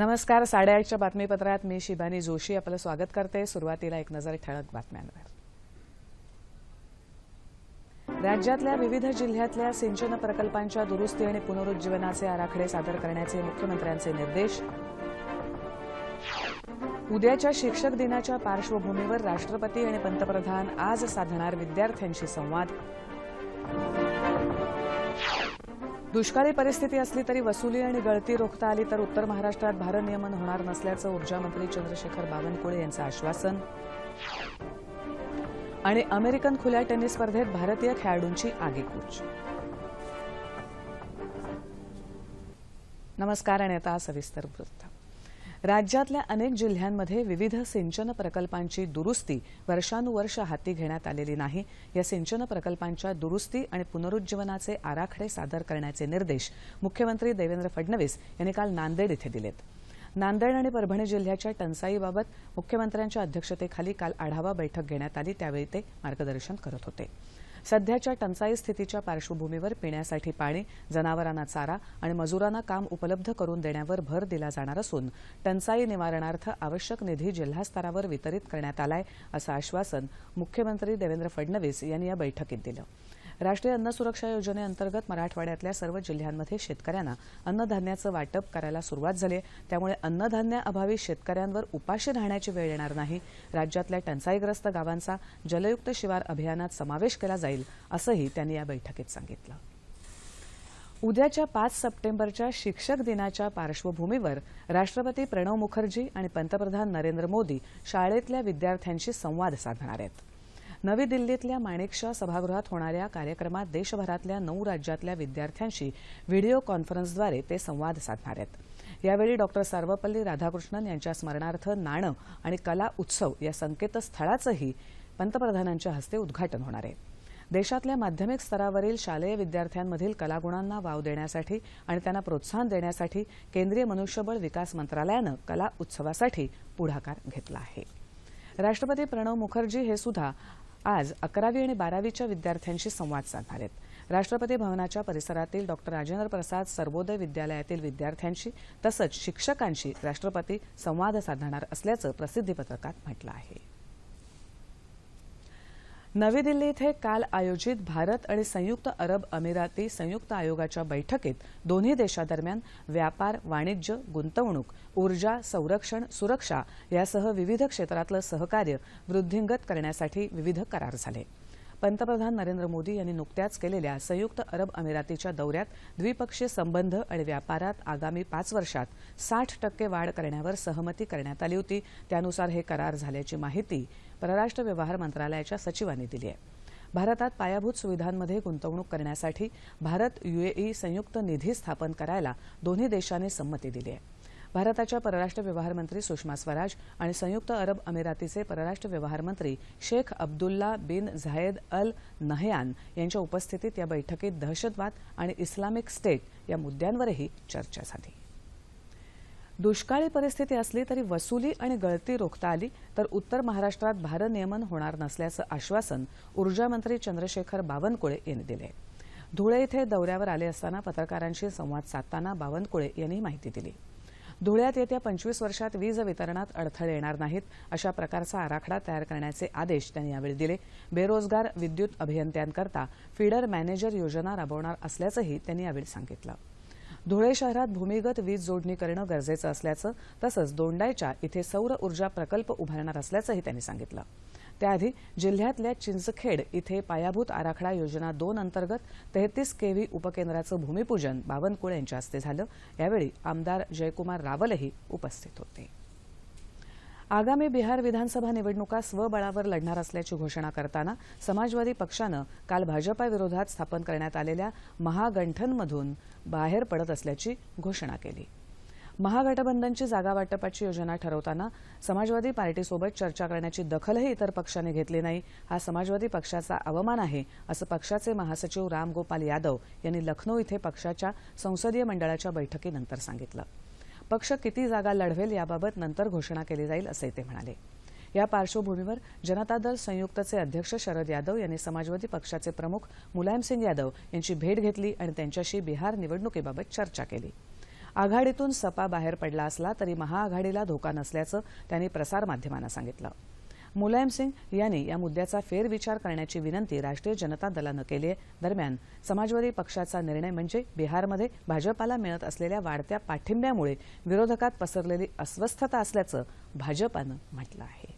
नमस्कार साडेआठच्या बातमीपत्रात मी शिबानी जोशी आपलं स्वागत करते. सुरुवातीला एक नजर ठळक बातम्यांवर. राज्यातल्या विविध जिल्ह्यातल्या सिंचन प्रकल्पांच्या दुरुस्ती आणि पुनरुज्जीवनाचे आराखडे सादर करण्याचे मुख्यमंत्र्यांचे निर्देश. उद्याच्या शिक्षक दिनाच्या पार्श्वभूमीवर राष्ट्रपती आणि पंतप्रधान आज साधणार विद्यार्थ्यांशी संवाद. दुष्काळी परिस्थिती असली तरी वसुली आणि गळती रोखता आली तर उत्तर महाराष्ट्रात भारनियमन होणार नसल्याचं ऊर्जामंत्री चंद्रशेखर बावनकुळे यांचं आश्वासन. आणि अमेरिकन खुल्या टेनिस स्पर्धेत भारतीय खेळाडूंची आगेकूच. नमस्कार आणि आता सविस्तर वृत्त. राज्यातल्या अनेक जिल्ह्यांमध्ये विविध सिंचन प्रकल्पांची दुरुस्ती वर्षानुवर्ष हाती घेण्यात आलेली नाही. या सिंचन प्रकल्पांच्या दुरुस्ती आणि पुनरुज्जीवनाचे आराखडे सादर करण्याचे निर्देश मुख्यमंत्री देवेंद्र फडणवीस यांनी काल नांदेड इथे दिलेत. नांदेड आणि परभणी जिल्ह्याच्या टंचाईबाबत मुख्यमंत्र्यांच्या अध्यक्षतेखाली काल आढावा बैठक घेण्यात आली. त्यावेळी ते मार्गदर्शन करत होते. सध्याच्या टंचाई स्थितीच्या पार्श्वभूमीवर पिण्यासाठी पाणी जनावरांना चारा आणि मजुरांना काम उपलब्ध करून देण्यावर भर दिला जाणार असून टंचाई निवारणार्थ आवश्यक निधी जिल्हास्तरावर वितरित करण्यात आलाय असं आश्वासन मुख्यमंत्री देवेंद्र फडणवीस यांनी या बैठकीत दिलं. राष्ट्रीय अन्न सुरक्षा योजनेअंतर्गत मराठवाड्यातल्या सर्व जिल्ह्यांमध्ये शेतकऱ्यांना अन्नधान्याचं वाटप करायला सुरुवात झाली आहे. त्यामुळे अन्नधान्याअभावी शेतकऱ्यांवर उपाशी राहण्याची वेळ येणार नाही. राज्यातल्या टंचाईग्रस्त गावांचा जलयुक्त शिवार अभियानात समावेश केला जाईल असंही त्यांनी या बैठकीत सांगितलं. उद्याच्या पाच सप्टेंबरच्या शिक्षक दिनाच्या पार्श्वभूमीवर राष्ट्रपती प्रणव मुखर्जी आणि पंतप्रधान नरेंद्र मोदी शाळेतल्या विद्यार्थ्यांशी संवाद साधणार आहेत. नवी दिल्लीतल्या माणेकशा सभागृहात होणाऱ्या कार्यक्रमात देशभरातल्या नऊ राज्यातल्या विद्यार्थ्यांशी व्हिडिओ कॉन्फरन्सद्वारे ते संवाद साधणार आहेत. यावेळी डॉक्टर सर्वपल्ली राधाकृष्णन यांच्या स्मरणार्थ नाणं आणि कला उत्सव या संकेतस्थळाचंही पंतप्रधानांच्या हस्ते उद्घाटन होणार आहे. देशातल्या माध्यमिक स्तरावरील शालेय विद्यार्थ्यांमधील कलागुणांना वाव देण्यासाठी आणि त्यांना प्रोत्साहन देण्यासाठी केंद्रीय मनुष्यबळ विकास मंत्रालयानं कला उत्सवासाठी पुढाकार घेतला आहे. राष्ट्रपती प्रणव मुखर्जी हे सुद्धा आज अकरावी आणि बारावीच्या विद्यार्थ्यांशी संवाद साधणार आहेत राष्ट्रपती भवनाच्या परिसरातील डॉक्टर राजेंद्र प्रसाद सर्वोदय विद्यालयातील विद्यार्थ्यांशी तसंच शिक्षकांशी राष्ट्रपती संवाद साधणार असल्याचं प्रसिद्धीपत्रकात म्हटलं आहे. नवी दिल्ली इथे काल आयोजित भारत आणि संयुक्त अरब अमिराती संयुक्त आयोगाच्या बैठकीत दोन्ही देशादरम्यान व्यापार वाणिज्य गुंतवणूक ऊर्जा संरक्षण सुरक्षा यासह विविध क्षेत्रातलं सहकार्य वृद्धिंगत करण्यासाठी विविध करार झाले. पंतप्रधान नरेंद्र मोदी यांनी नुकत्याच केलेल्या संयुक्त अरब अमिरातीच्या दौऱ्यात द्विपक्षीय संबंध आणि व्यापारात आगामी पाच वर्षात साठ टक्के वाढ करण्यावर सहमती करण्यात आली होती. त्यानुसार हे करार झाल्याची माहिती परराष्ट्र व्यवहार मंत्रालयाच्या सचिवांनी दिली आहे. भारतात पायाभूत सुविधांमध्ये गुंतवणूक करण्यासाठी भारत युएई संयुक्त निधी स्थापन करायला दोन्ही देशांनी संमती दिली आहे. भारताच्या परराष्ट्र व्यवहार मंत्री सुषमा स्वराज आणि संयुक्त अरब अमिरातीचे परराष्ट्र व्यवहार मंत्री Sheikh Abdullah bin Zayed Al Nahyan यांच्या उपस्थितीत या बैठकीत दहशतवाद आणि इस्लामिक स्टेट या मुद्द्यांवरही चर्चा झाली. दुष्काळी परिस्थिती असली तरी वसुली आणि गळती रोखता आली तर उत्तर महाराष्ट्रात भारनियमन होणार नसल्याचं आश्वासन ऊर्जामंत्री चंद्रशेखर बावनकुळे यांनी दिले. धुळे इथे दौऱ्यावर आले असताना पत्रकारांशी संवाद साधताना बावनकुळे यांनी माहिती दिली. धुळ्यात येत्या पंचवीस वर्षात वीज वितरणात अडथळे येणार नाहीत अशा प्रकारचा आराखडा तयार करण्याचे आदेश त्यांनी यावेळी दिले. बेरोजगार विद्युत अभियंत्यांकरता फीडर मॅनेजर योजना राबवणार असल्याचंही त्यांनी यावेळी सांगितलं. धुळे शहरात भूमिगत वीज जोडणी करणं गरजेचं असल्याचं तसंच दोंडायच्या इथे सौर ऊर्जा प्रकल्प उभारणार असल्याचंही त्यांनी सांगितलं. त्याआधी जिल्ह्यातल्या चिंचखेड इथे पायाभूत आराखडा योजना दोन अंतर्गत तेहतीस केव्ही उपकेंद्राचं भूमिपूजन बावनकुळे यांच्या हस्ते झालं. यावेळी आमदार जयकुमार रावलही उपस्थित होते. आगामी बिहार विधानसभा निवडणुका स्वबळावर लढणार असल्याची घोषणा करताना समाजवादी पक्षानं काल भाजपाविरोधात स्थापन करण्यात आलेल्या महागंठनमधून बाहेर पडत असल्याची घोषणा केली. महागठबंधनची जागा वाटपाची योजना ठरवताना समाजवादी पार्टीसोबत चर्चा करण्याची दखलही इतर पक्षांनी घेतली नाही. हा समाजवादी पक्षाचा अवमान आहे असं पक्षाचे महासचिव रामगोपाल यादव यांनी लखनौ इथे पक्षाच्या संसदीय मंडळाच्या बैठकीनंतर सांगितलं. पक्ष किती जागा लढवेल याबाबत नंतर घोषणा केली जाईल असंही ते म्हणाले. या पार्श्वभूमीवर जनता दल संयुक्तचे अध्यक्ष शरद यादव यांनी समाजवादी पक्षाचे प्रमुख मुलायमसिंग यादव यांची भेट घेतली आणि त्यांच्याशी बिहार निवडणुकीबाबत चर्चा केली. आघाडीतून सपा बाहेर पडला असला तरी महाआघाडीला धोका नसल्याचं त्यांनी प्रसारमाध्यमांना सांगितलं. मुलायम सिंग यांनी या मुद्द्याचा फेरविचार करण्याची विनंती राष्ट्रीय जनता दलानं केली आहे दरम्यान समाजवादी पक्षाचा निर्णय म्हणजे बिहारमध्ये भाजपाला मिळत असलेल्या वाढत्या पाठिंब्यामुळे विरोधकात पसरलेली अस्वस्थता असल्याचं भाजपानं म्हटलं आहे.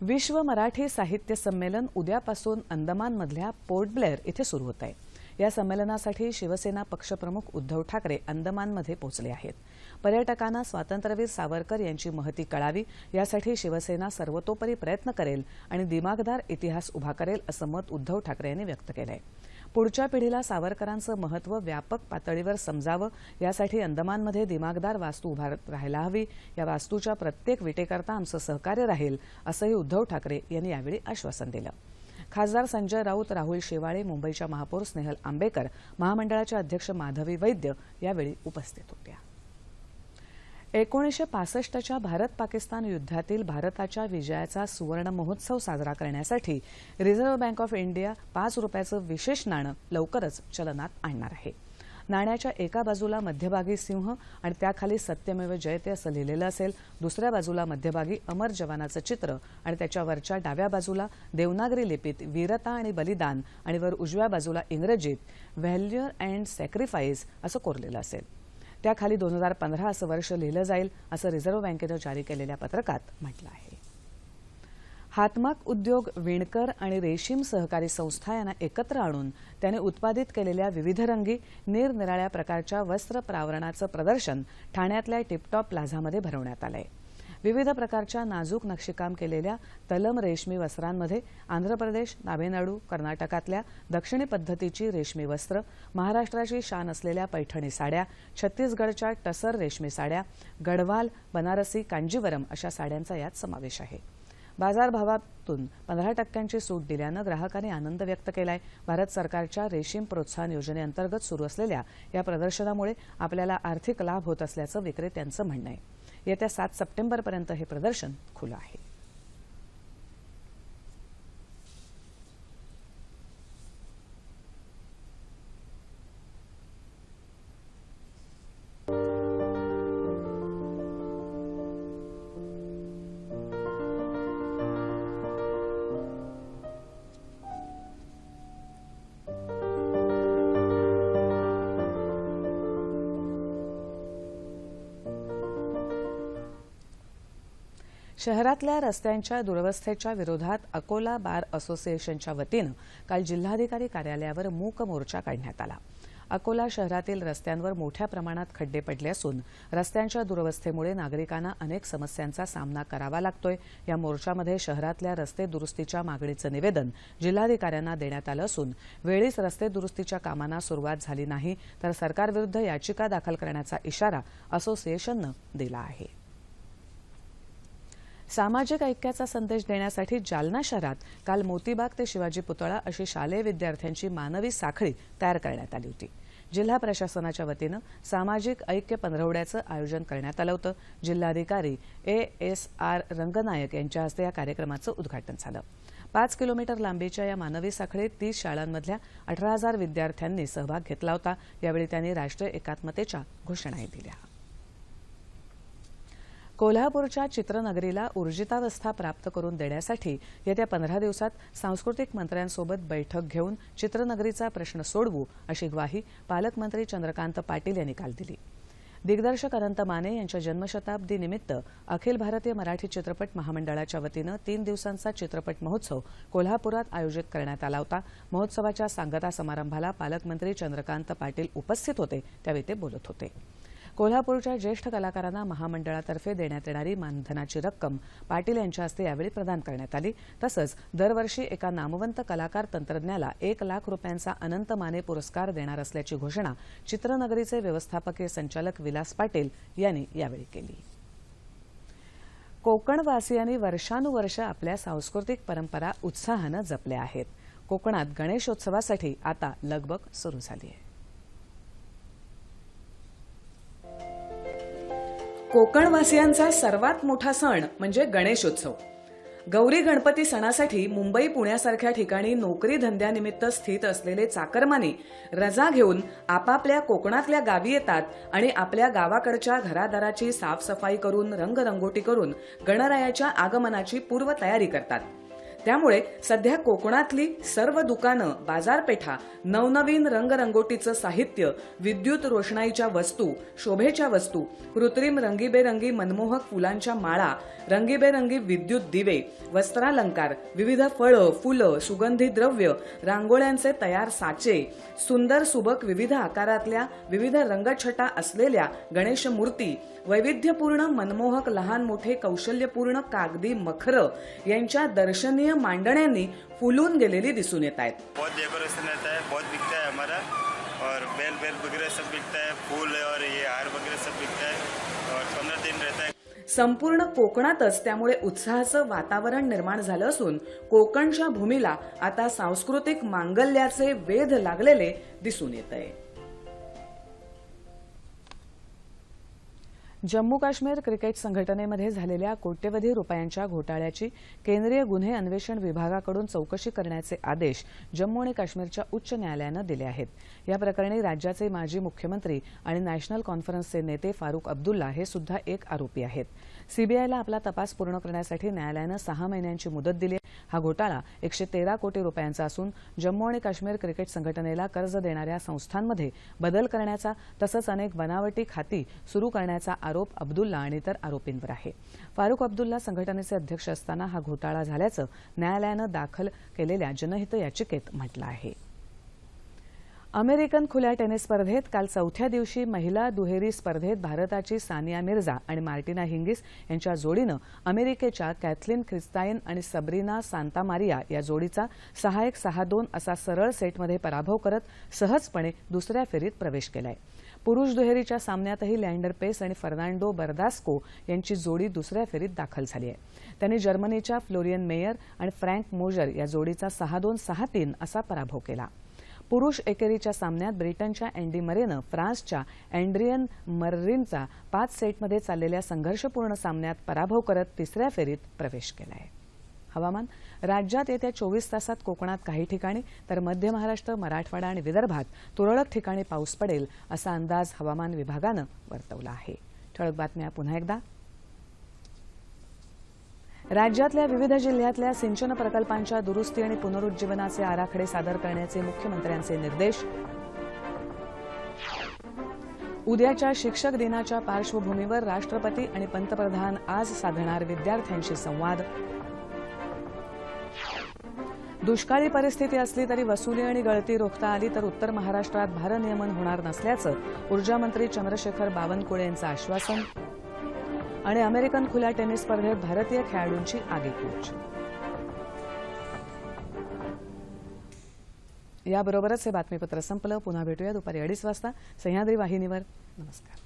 विश्व मराठी साहित्य संमेलन उद्यापासून अंदमानमधल्या पोर्ट ब्लेअर इथे सुरू होत आहे या संमेलनासाठी शिवसेना पक्षप्रमुख उद्धव ठाकरे अंदमानमध्ये पोहोचले आहेत. पर्यटकांना स्वातंत्र्यवीर सावरकर यांची महती कळावी यासाठी शिवसेना सर्वतोपरी प्रयत्न करेल आणि दिमागदार इतिहास उभा करेल असं मत उद्धव ठाकरे यांनी व्यक्त केलं आहे पुढच्या पिढीला सावरकरांचं महत्त्व व्यापक पातळीवर समजावं यासाठी अंदमानमध्ये दिमागदार वास्तू उभारत राहायला हवी या वास्तूच्या प्रत्येक विटेकरता आमचं सहकार्य राहील असंही उद्धव ठाकरे यांनी यावेळी आश्वासन दिलं. खासदार संजय राऊत राहुल शेवाळे मुंबईच्या महापौर स्नेहल आंबेकर महामंडळाच्या अध्यक्ष माधवी वैद्य यावेळी उपस्थित होत्या. एकोणीसशे पासष्टच्या भारत पाकिस्तान युद्धातील भारताच्या विजयाचा सुवर्ण महोत्सव साजरा करण्यासाठी रिझर्व्ह बँक ऑफ इंडिया पाच रुपयाचं विशेष नाणं लवकरच चलनात आणणार आहे. नाण्याच्या एका बाजूला मध्यभागी सिंह आणि त्याखाली सत्यमेव जयते असं लिहिलेलं असेल. दुसऱ्या बाजूला मध्यभागी अमर जवानाचं चित्र आणि त्याच्यावरच्या डाव्या बाजूला देवनागरी लिपीत वीरता आणि बलिदान आणि वर उजव्या बाजूला इंग्रजीत व्हॅल्युअर अँड सॅक्रिफाईस असं कोरलेलं असेल. त्याखाली दोन हजार पंधरा असं वर्ष लिहिलं जाईल असं रिझर्व्ह बँकेनं जारी केलेल्या पत्रकात म्हटलं आहे. हातमाग उद्योग विणकर आणि रेशीम सहकारी संस्था यांना एकत्र आणून त्याने उत्पादित केलेल्या विविध रंगी निरनिराळ्या प्रकारच्या वस्त्र प्रावरणाचं प्रदर्शन ठाण्यातल्या टिपटॉप प्लाझामध्ये भरवण्यात आलं आहे विविध प्रकारच्या नाजूक नक्षीकाम केलेल्या तलम रेशमी वस्त्रांमध्ये आंध्र प्रदेश तामिळनाडू कर्नाटकातल्या दक्षिणी पद्धतीची रेशमी वस्त्र महाराष्ट्राची शान असलेल्या पैठणी साड्या छत्तीसगडच्या टसर रेशमी साड्या गढवाल बनारसी कांजीवरम अशा साड्यांचा यात समावेश आहे. बाजारभावातून पंधरा टक्क्यांची सूट दिल्यानं ग्राहकांनी आनंद व्यक्त केलाय. भारत सरकारच्या रेशीम प्रोत्साहन योजनेअंतर्गत सुरू असलेल्या या प्रदर्शनामुळे आपल्याला आर्थिक लाभ होत असल्याचं विक्रेत्यांचं म्हणणं आहे. येत्या सात सप्टेंबरपर्यंत हे प्रदर्शन खुलं आहे. शहरातल्या रस्त्यांच्या दुरवस्थेच्या विरोधात अकोला बार असोसिएशनच्या वतीनं काल जिल्हाधिकारी कार्यालयावर मूक मोर्चा काढण्यात आला. अकोला शहरातील रस्त्यांवर मोठ्या प्रमाणात खड्डे पडले असून रस्त्यांच्या दुरवस्थेमुळे नागरिकांना अनेक समस्यांचा सामना करावा लागतोय. या मोर्चामध्ये शहरातल्या रस्ते दुरुस्तीच्या मागणीचं निवेदन जिल्हाधिकाऱ्यांना देण्यात आलं असून वेळीच रस्ते दुरुस्तीच्या कामांना सुरुवात झाली नाही तर सरकारविरुद्ध याचिका दाखल करण्याचा इशारा असोसिएशननं दिला आहे. सामाजिक ऐक्याचा संदेश देण्यासाठी जालना शहरात काल मोतीबाग ते शिवाजी पुतळा अशी शालेय विद्यार्थ्यांची मानवी साखळी तयार करण्यात आली होती. जिल्हा प्रशासनाच्या वतीनं सामाजिक ऐक्य पंधरवड्याचं आयोजन करण्यात आलं होतं. जिल्हाधिकारी ए एस आर रंगनायक यांच्या हस्ते या कार्यक्रमाचं उद्घाटन झालं. पाच किलोमीटर लांबीच्या या मानवी साखळीत तीस शाळांमधल्या अठरा हजार विद्यार्थ्यांनी सहभाग घेतला होता. यावेळी त्यांनी राष्ट्रीय एकात्मतेच्या घोषणाही दिल्या. कोल्हापूरच्या चित्रनगरीला ऊर्जितावस्था प्राप्त करून देण्यासाठी येत्या पंधरा दिवसात सांस्कृतिक मंत्र्यांसोबत बैठक घेऊन चित्रनगरीचा प्रश्न सोडवू अशी ग्वाही पालकमंत्री चंद्रकांत पाटील यांनी काल दिली. दिग्दर्शक अनंत माने यांच्या जन्मशताब्दी निमित्त अखिल भारतीय मराठी चित्रपट महामंडळाच्या वतीनं तीन दिवसांचा चित्रपट महोत्सव कोल्हापुरात आयोजित करण्यात आला होता. महोत्सवाच्या सांगता समारंभाला पालकमंत्री चंद्रकांत पाटील उपस्थित होते त्यावेळी ते बोलत होते. कोल्हापूरच्या ज्येष्ठ कलाकारांना महामंडळातर्फे देण्यात येणारी मानधनाची रक्कम पाटील यांच्या हस्ते यावेळी प्रदान करण्यात आली. तसंच दरवर्षी एका नामवंत कलाकार तंत्रज्ञाला एक लाख रुपयांचा अनंत माने पुरस्कार देणार असल्याची घोषणा चित्रनगरीचे व्यवस्थापकीय संचालक विलास पाटील यांनी यावेळी केली. कोकणवासियांनी वर्षानुवर्ष आपल्या सांस्कृतिक परंपरा उत्साहानं जपल्या आहेत. कोकणात गणेशोत्सवासाठी आता लगबग सुरू झाली आहे कोकणवासियांचा सर्वात मोठा सण म्हणजे गणेशोत्सव. गौरी गणपती सणासाठी मुंबई पुण्यासारख्या ठिकाणी नोकरी धंद्यानिमित्त स्थित असलेले चाकरमाने रजा घेऊन आपापल्या कोकणातल्या गावी येतात आणि आपल्या गावाकडच्या घरादाराची साफसफाई करून रंगरंगोटी करून गणरायाच्या आगमनाची पूर्वतयारी करतात. त्यामुळे सध्या कोकणातली सर्व दुकानं बाजारपेठा नवनवीन रंगरंगोटीचं साहित्य विद्युत रोषणाईच्या वस्तू शोभेच्या वस्तू कृत्रिम रंगीबेरंगी मनमोहक फुलांच्या माळा रंगीबेरंगी विद्युत दिवे वस्त्रालंकार विविध फळं फुलं सुगंधी द्रव्य रांगोळ्यांचे तयार साचे सुंदर सुबक विविध आकारातल्या विविध रंगछटा असलेल्या गणेश मूर्ती वैविध्यपूर्ण मनमोहक लहान मोठे कौशल्यपूर्ण कागदी मखरं यांच्या दर्शनीय मांडण्यांनी फुलून गेलेली दिसून येत आहेत. बहुत डेकोरेशन रहता है बहुत बिकता है हमारा। और बेल बेल वगैरह सब बिकता है फूल और ये हार वगैरह सब बिकता है। और पंद्रह दिन रहता है। संपूर्ण कोकणातच त्यामुळे उत्साहाचं वातावरण निर्माण झालं असून कोकणच्या भूमीला आता सांस्कृतिक मांगल्याचे वेध लागलेले दिसून येत आहे. जम्मू काश्मीर क्रिकेट संघटनेमध्ये झालेल्या कोट्यवधी रुपयांच्या घोटाळ्याची केंद्रीय गुन्हे अन्वेषण विभागाकडून चौकशी करण्याचे आदेश जम्मू आणि काश्मीरच्या उच्च न्यायालयानं दिले आहेत या प्रकरणी राज्याचे माजी मुख्यमंत्री आणि नॅशनल कॉन्फरन्सचे नेते फारुख अब्दुल्ला हे सुद्धा एक आरोपी आहेत सीबीआयला आपला तपास पूर्ण करण्यासाठी न्यायालयानं सहा महिन्यांची मुदत दिली आहे. हा घोटाळा एकशे तेरा कोटी रुपयांचा असून जम्मू आणि काश्मीर क्रिकेट संघटनेला कर्ज देणाऱ्या संस्थांमध्ये बदल करण्याचा तसंच अनेक बनावटी खाती सुरू करण्याचा आरोप अब्दुल्ला आणि इतर आरोपींवर आहे. फारुख अब्दुल्ला संघटनेचे अध्यक्ष असताना हा घोटाळा झाल्याचं न्यायालयानं दाखल केलेल्या जनहित याचिकेत म्हटलं आहे. अमेरिकन खुल्या टेनिस स्पर्धेत काल चौथ्या दिवशी महिला दुहेरी स्पर्धेत भारताची सानिया मिर्झा आणि मार्टिना हिंगिस यांच्या जोडीनं अमेरिकेच्या कॅथलिन ख्रिस्ताईन आणि सबरीना सांतामारिया या जोडीचा सहा एक सहा दोन असा सरळ सेटमध्ये पराभव करत सहजपणे दुसऱ्या फेरीत प्रवेश केला आहे पुरुष दुहेरीच्या सामन्यातही लँडर पेस आणि फर्नांडो बर्दास्को यांची जोडी दुसऱ्या फेरीत दाखल झाली आहे. त्यांनी जर्मनीच्या फ्लोरियन मेयर आणि फ्रँक मोजर या जोडीचा सहा दोन सहा तीन असा पराभव केला. पुरुष एकेरीच्या सामन्यात ब्रिटनच्या अँडी मरेनं फ्रान्सच्या अँड्रियन मर्रिनचा पाच सेटमध्ये चाललेल्या संघर्षपूर्ण सामन्यात पराभव करत तिसऱ्या फेरीत प्रवेश केला आहे हवामान. राज्यात येत्या चोवीस तासात कोकणात काही ठिकाणी तर मध्य महाराष्ट्र मराठवाडा आणि विदर्भात तुरळक ठिकाणी पाऊस पडेल असा अंदाज हवामान विभागानं वर्तवला आहे. ठळक बातम्या पुन्हा एकदा. राज्यातल्या विविध जिल्ह्यातल्या सिंचन प्रकल्पांच्या दुरुस्ती आणि पुनरुज्जीवनाचे आराखडे सादर करण्याचे मुख्यमंत्र्यांचे निर्देश. उद्याच्या शिक्षक दिनाच्या पार्श्वभूमीवर राष्ट्रपती आणि पंतप्रधान आज साधणार विद्यार्थ्यांशी संवाद. दुष्काळी परिस्थिती असली तरी वसुली आणि गळती रोखता आली तर उत्तर महाराष्ट्रात भारनियमन होणार नसल्याचं ऊर्जामंत्री चंद्रशेखर बावनकुळे यांचं आश्वासन. आणि अमेरिकन खुल्या टेनिस स्पर्धेत भारतीय खेळाडूंची आगेकूच. याबरोबरच हे बातमीपत्र संपलं. पुन्हा भेटूया दुपारी अडीच वाजता. सह्याद्री वाहिनीवर. नमस्कार.